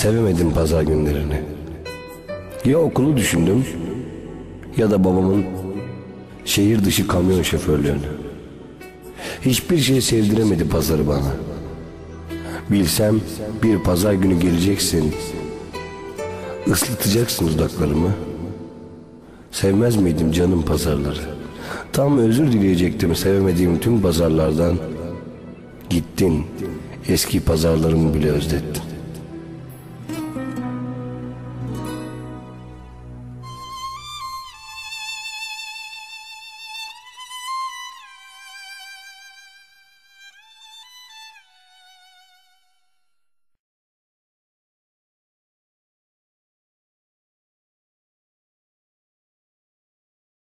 Sevemedim pazar günlerini. Ya okulu düşündüm ya da babamın şehir dışı kamyon şoförlüğünü. Hiçbir şey sevdiremedi pazarı bana. Bilsem bir pazar günü geleceksin. Islatacaksın dudaklarımı. Sevmez miydim canım pazarları? Tam özür dileyecektim sevemediğim tüm pazarlardan. Gittin, eski pazarlarımı bile özlettin.